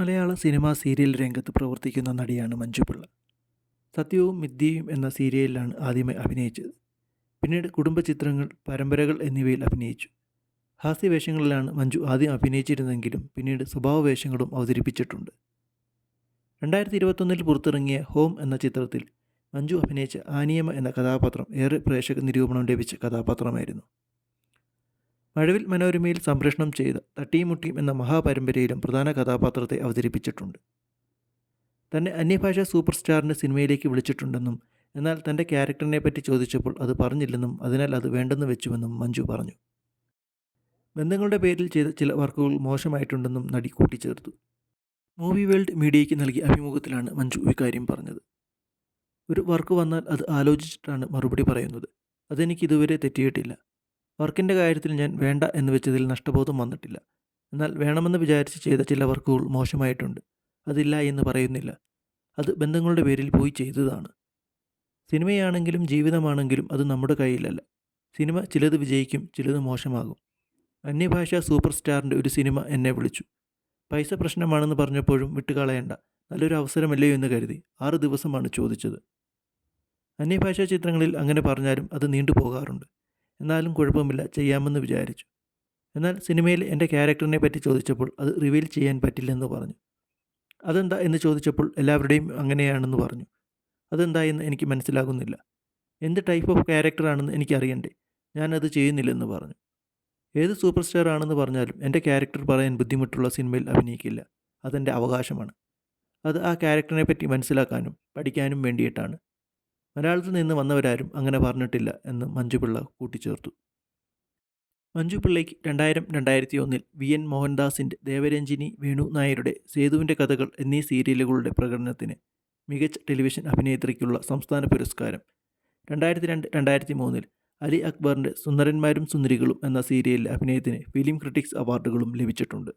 മലയാള cinema serial രംഗത്ത് പ്രവർത്തിക്കുന്ന നടിയാണ് മഞ്ജുപിള്ള സത്യവും മിഥ്യയും എന്ന സീരിയലിലാണ് ആദ്യമായി അഭിനയിച്ചത്. പിന്നീട് കുടുംബ ചിത്രങ്ങൾ പരമ്പരകൾ എന്നിവയിൽ അഭിനയിച്ചു. ഹാസ്യവേഷങ്ങളിലാണ് മഞ്ജു ആദ്യം അഭിനയിച്ചിരുന്നെങ്കിലും പിന്നീട് സ്വഭാവവേഷങ്ങളും അവതരിപ്പിച്ചിട്ടുണ്ട്. രണ്ടായിരത്തി ഇരുപത്തൊന്നിൽ പുറത്തിറങ്ങിയ ഹോം എന്ന ചിത്രത്തിൽ മഞ്ജു അഭിനയിച്ച ആനിയമ്മ എന്ന കഥാപാത്രം ഏറെ പ്രേക്ഷക നിരൂപണം ലഭിച്ച കഥാപാത്രമായിരുന്നു. മഴവിൽ മനോരമയിൽ സംപ്രേഷണം ചെയ്ത തട്ടിയും എന്ന മഹാപരമ്പരയിലും പ്രധാന കഥാപാത്രത്തെ അവതരിപ്പിച്ചിട്ടുണ്ട്. തന്നെ അന്യഭാഷാ സൂപ്പർ സ്റ്റാറിന്റെ സിനിമയിലേക്ക് വിളിച്ചിട്ടുണ്ടെന്നും എന്നാൽ തന്റെ ക്യാരക്ടറിനെ പറ്റി ചോദിച്ചപ്പോൾ അത് പറഞ്ഞില്ലെന്നും അതിനാൽ അത് വേണ്ടെന്ന് വെച്ചുവെന്നും മഞ്ജു പറഞ്ഞു. ബന്ധങ്ങളുടെ പേരിൽ ചെയ്ത ചില വർക്കുകൾ മോശമായിട്ടുണ്ടെന്നും നടി കൂട്ടിച്ചേർത്തു. മൂവി വേൾഡ് മീഡിയയ്ക്ക് നൽകിയ അഭിമുഖത്തിലാണ് മഞ്ജു ഇക്കാര്യം പറഞ്ഞത്. ഒരു വർക്ക് വന്നാൽ അത് ആലോചിച്ചിട്ടാണ് മറുപടി പറയുന്നത്. അതെനിക്ക് ഇതുവരെ തെറ്റിയിട്ടില്ല. വർക്കിന്റെ കാര്യത്തിൽ ഞാൻ വേണ്ട എന്ന് വെച്ചതിൽ നഷ്ടബോധം വന്നിട്ടില്ല. എന്നാൽ വേണമെന്ന് വിചാരിച്ച് ചെയ്ത ചില വർക്കുകൾ മോശമായിട്ടുണ്ട്. അതില്ല എന്ന് പറയുന്നില്ല. അത് ബന്ധങ്ങളുടെ പേരിൽ പോയി ചെയ്തതാണ്. സിനിമയാണെങ്കിലും ജീവിതമാണെങ്കിലും അത് നമ്മുടെ കയ്യിലല്ല. സിനിമ ചിലത് വിജയിക്കും ചിലത് മോശമാകും. അന്യഭാഷാ സൂപ്പർ സ്റ്റാറിന്റെ ഒരു സിനിമ എന്നെ വിളിച്ചു. പൈസ പ്രശ്നമാണെന്ന് പറഞ്ഞപ്പോഴും വിട്ടുകളയണ്ട. നല്ലൊരു അവസരമല്ലേ എന്ന് കരുതി. ആറ് ദിവസമാണ് ചോദിച്ചത്. അന്യഭാഷാ ചിത്രങ്ങളിൽ അങ്ങനെ പറഞ്ഞാലും അത് നീണ്ടു പോകാറുണ്ട് എന്നാലും കുഴപ്പമില്ല ചെയ്യാമെന്ന് വിചാരിച്ചു. എന്നാൽ സിനിമയിൽ എന്റെ ക്യാരക്ടറിനെ പറ്റി ചോദിച്ചപ്പോൾ അത് റിവീൽ ചെയ്യാൻ പറ്റില്ലെന്ന് പറഞ്ഞു. അതെന്താ എന്ന് ചോദിച്ചപ്പോൾ എല്ലാവരുടെയും അങ്ങനെയാണെന്ന് പറഞ്ഞു. അതെന്താ എന്ന് എനിക്ക് മനസ്സിലാകുന്നില്ല. എന്ത് ടൈപ്പ് ഓഫ് ക്യാരക്ടറാണെന്ന് എനിക്കറിയണ്ടേ? ഞാനത് ചെയ്യുന്നില്ലെന്ന് പറഞ്ഞു. ഏത് സൂപ്പർ സ്റ്റാർ ആണെന്ന് പറഞ്ഞാലും എന്റെ ക്യാരക്ടർ പറയാൻ ബുദ്ധിമുട്ടുള്ള സിനിമയിൽ അഭിനയിക്കില്ല. അതെന്റെ അവകാശമാണ്. അത് ആ ക്യാരക്ടറിനെ പറ്റി മനസ്സിലാക്കാനും പഠിക്കാനും വേണ്ടിയിട്ടാണ്. മലയാളത്തിൽ നിന്ന് വന്നവരാരും അങ്ങനെ പറഞ്ഞിട്ടില്ല എന്ന് മഞ്ജുപിള്ള കൂട്ടിച്ചേർത്തു. മഞ്ജുപിള്ളയ്ക്ക് രണ്ടായിരം രണ്ടായിരത്തി ഒന്നിൽ വി. എൻ. മോഹൻദാസിന്റെ ദേവരഞ്ജിനി വേണു നായരുടെ സേതുവിന്റെ കഥകൾ എന്നീ സീരിയലുകളുടെ പ്രകടനത്തിന് മികച്ച ടെലിവിഷൻ അഭിനേത്രിക്കുള്ള സംസ്ഥാന പുരസ്കാരം. രണ്ടായിരത്തി രണ്ട് രണ്ടായിരത്തി മൂന്നിൽ അലി അക്ബറിന്റെ സുന്ദരന്മാരും സുന്ദരികളും എന്ന സീരിയലിലെ അഭിനയത്തിന് ഫിലിം ക്രിറ്റിക്സ് അവാർഡുകളും ലഭിച്ചിട്ടുണ്ട്.